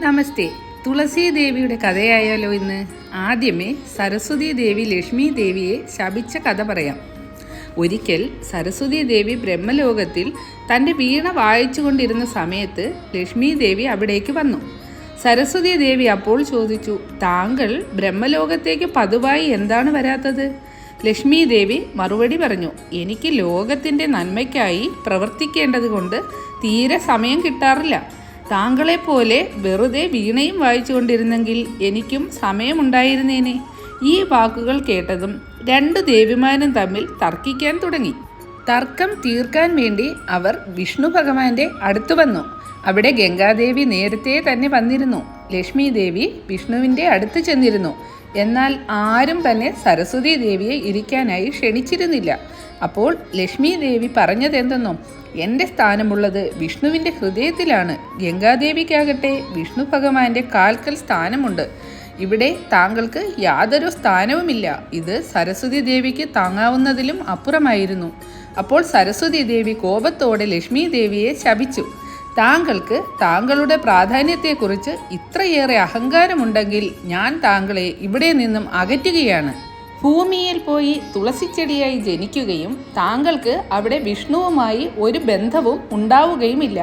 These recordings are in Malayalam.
നമസ്തേ. തുളസി ദേവിയുടെ കഥയായാലോ ഇന്ന്? ആദ്യമേ സരസ്വതി ദേവി ലക്ഷ്മി ദേവിയെ ശപിച്ച കഥ പറയാം. ഒരിക്കൽ സരസ്വതി ദേവി ബ്രഹ്മലോകത്തിൽ തന്റെ വീണ വായിച്ചുകൊണ്ടിരുന്ന സമയത്ത് ലക്ഷ്മി ദേവി അവിടേക്ക് വന്നു. സരസ്വതി ദേവി അപ്പോൾ ചോദിച്ചു താങ്കൾ ബ്രഹ്മലോകത്തേക്ക് പതിവായി എന്താണ് വരാത്തത്? ലക്ഷ്മി ദേവി മറുപടി പറഞ്ഞു എനിക്ക് ലോകത്തിന്റെ നന്മയ്ക്കായി പ്രവർത്തിക്കേണ്ടതുകൊണ്ട് തീരെ സമയം കിട്ടാറില്ല. താങ്കളെപ്പോലെ വെറുതെ വീണയും വായിച്ചുകൊണ്ടിരുന്നെങ്കിൽ എനിക്കും സമയമുണ്ടായിരുന്നേനെ. ഈ വാക്കുകൾ കേട്ടതും രണ്ട് ദേവിമാരും തമ്മിൽ തർക്കിക്കാൻ തുടങ്ങി. തർക്കം തീർക്കാൻ വേണ്ടി അവർ വിഷ്ണു ഭഗവാന്റെ അടുത്തു വന്നു. അവിടെ ഗംഗാദേവി നേരത്തെ തന്നെ വന്നിരുന്നു. ലക്ഷ്മി ദേവി വിഷ്ണുവിന്റെ അടുത്ത് ചെന്നിരുന്നു. എന്നാൽ ആരും തന്നെ സരസ്വതി ദേവിയെ ഇരിക്കാനായി ക്ഷണിച്ചിരുന്നില്ല. അപ്പോൾ ലക്ഷ്മി ദേവി പറഞ്ഞതെന്തെന്നോ എന്റെ സ്ഥാനമുള്ളത് വിഷ്ണുവിന്റെ ഹൃദയത്തിലാണ്. ഗംഗാദേവിക്കാകട്ടെ വിഷ്ണു ഭഗവാന്റെ കാൽക്കൽ സ്ഥാനമുണ്ട്. ഇവിടെ താങ്കൾക്ക് യാതൊരു സ്ഥാനവുമില്ല. ഇത് സരസ്വതി ദേവിക്ക് താങ്ങാവുന്നതിലും അപ്പുറമായിരുന്നു. അപ്പോൾ സരസ്വതി ദേവി കോപത്തോടെ ലക്ഷ്മി ദേവിയെ ശപിച്ചു. താങ്കൾക്ക് താങ്കളുടെ പ്രാധാന്യത്തെക്കുറിച്ച് ഇത്രയേറെ അഹങ്കാരമുണ്ടെങ്കിൽ ഞാൻ താങ്കളെ ഇവിടെ നിന്നും അകറ്റുകയാണ്. ഭൂമിയിൽ പോയി തുളസിച്ചെടിയായി ജനിക്കുകയും താങ്കൾക്ക് അവിടെ വിഷ്ണുവുമായി ഒരു ബന്ധവും ഉണ്ടാവുകയുമില്ല.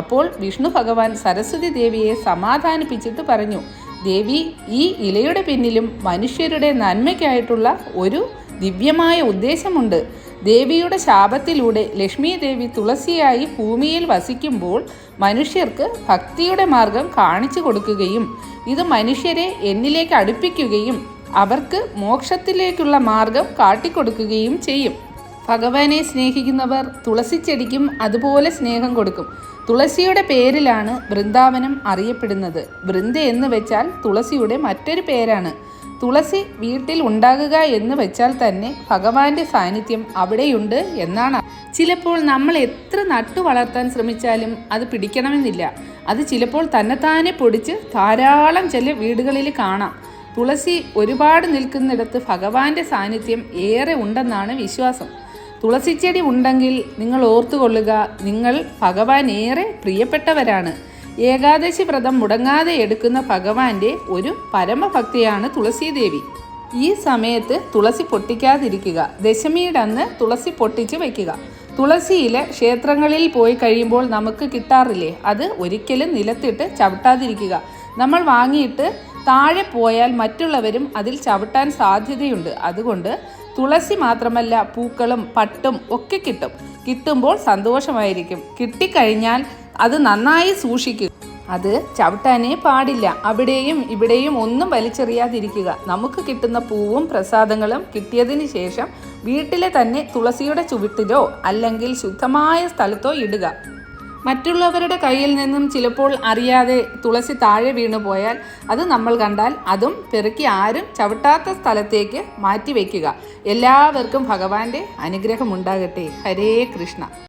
അപ്പോൾ വിഷ്ണു ഭഗവാൻ സരസ്വതി ദേവിയെ സമാധാനിപ്പിച്ചിട്ട് പറഞ്ഞു ദേവി ഈ ഇലയുടെ പിന്നിലും മനുഷ്യരുടെ നന്മയ്ക്കായിട്ടുള്ള ഒരു ദിവ്യമായ ഉദ്ദേശമുണ്ട്. ദേവിയുടെ ശാപത്തിലൂടെ ലക്ഷ്മി ദേവി തുളസിയായി ഭൂമിയിൽ വസിക്കുമ്പോൾ മനുഷ്യർക്ക് ഭക്തിയുടെ മാർഗം കാണിച്ചു കൊടുക്കുകയും ഇത് മനുഷ്യരെ എന്നിലേക്ക് അടുപ്പിക്കുകയും അവർക്ക് മോക്ഷത്തിലേക്കുള്ള മാർഗം കാട്ടിക്കൊടുക്കുകയും ചെയ്യും. ഭഗവാനെ സ്നേഹിക്കുന്നവർ തുളസി ചെടിക്കും അതുപോലെ സ്നേഹം കൊടുക്കും. തുളസിയുടെ പേരിലാണ് വൃന്ദാവനം അറിയപ്പെടുന്നത്. വൃന്ദ എന്ന് വെച്ചാൽ തുളസിയുടെ മറ്റൊരു പേരാണ്. തുളസി വീട്ടിൽ ഉണ്ടാകുക എന്ന് വെച്ചാൽ തന്നെ ഭഗവാന്റെ സാന്നിധ്യം അവിടെയുണ്ട് എന്നാണ്. ചിലപ്പോൾ നമ്മൾ എത്ര നട്ടു വളർത്താൻ ശ്രമിച്ചാലും അത് പിടിക്കണമെന്നില്ല. അത് ചിലപ്പോൾ തന്നെത്താനെ പൊടിച്ച് ധാരാളം ചില വീടുകളിൽ കാണാം. തുളസി ഒരുപാട് നിൽക്കുന്നിടത്ത് ഭഗവാന്റെ സാന്നിധ്യം ഏറെ ഉണ്ടെന്നാണ് വിശ്വാസം. തുളസിച്ചെടി ഉണ്ടെങ്കിൽ നിങ്ങൾ ഓർത്തുകൊള്ളുക നിങ്ങൾ ഭഗവാൻ ഏറെ പ്രിയപ്പെട്ടവരാണ്. ഏകാദശി വ്രതം മുടങ്ങാതെ എടുക്കുന്ന ഭഗവാന്റെ ഒരു പരമഭക്തിയാണ് തുളസീദേവി. ഈ സമയത്ത് തുളസി പൊട്ടിക്കാതിരിക്കുക. ദശമിയുടെ അന്ന് തുളസി പൊട്ടിച്ച് വയ്ക്കുക. തുളസിയില ക്ഷേത്രങ്ങളിൽ പോയി കഴിയുമ്പോൾ നമുക്ക് കിട്ടാറില്ലേ? അത് ഒരിക്കലും നിലത്തിട്ട് ചവിട്ടാതിരിക്കുക. നമ്മൾ വാങ്ങിയിട്ട് താഴെ പോയാൽ മറ്റുള്ളവരും അതിൽ ചവിട്ടാൻ സാധ്യതയുണ്ട്. അതുകൊണ്ട് തുളസി മാത്രമല്ല പൂക്കളും പട്ടും ഒക്കെ കിട്ടും. കിട്ടുമ്പോൾ സന്തോഷമായിരിക്കും. കിട്ടിക്കഴിഞ്ഞാൽ അത് നന്നായി സൂക്ഷിക്കുക. അത് ചവിട്ടാനേ പാടില്ല. അവിടെയും ഇവിടെയും ഒന്നും വലിച്ചെറിയാതിരിക്കുക. നമുക്ക് കിട്ടുന്ന പൂവും പ്രസാദങ്ങളും കിട്ടിയതിന് ശേഷം വീട്ടിലെ തന്നെ തുളസിയുടെ ചുവട്ടിലോ അല്ലെങ്കിൽ ശുദ്ധമായ സ്ഥലത്തോ ഇടുക. മറ്റുള്ളവരുടെ കയ്യിൽ നിന്നും ചിലപ്പോൾ അറിയാതെ തുളസി താഴെ വീണു പോയാൽ അത് നമ്മൾ കണ്ടാൽ അതും പെറുക്കി ആരും ചവിട്ടാത്ത സ്ഥലത്തേക്ക് മാറ്റിവെക്കുക എല്ലാവർക്കും ഭഗവാന്റെ അനുഗ്രഹമുണ്ടാകട്ടെ. ഹരേ കൃഷ്ണ.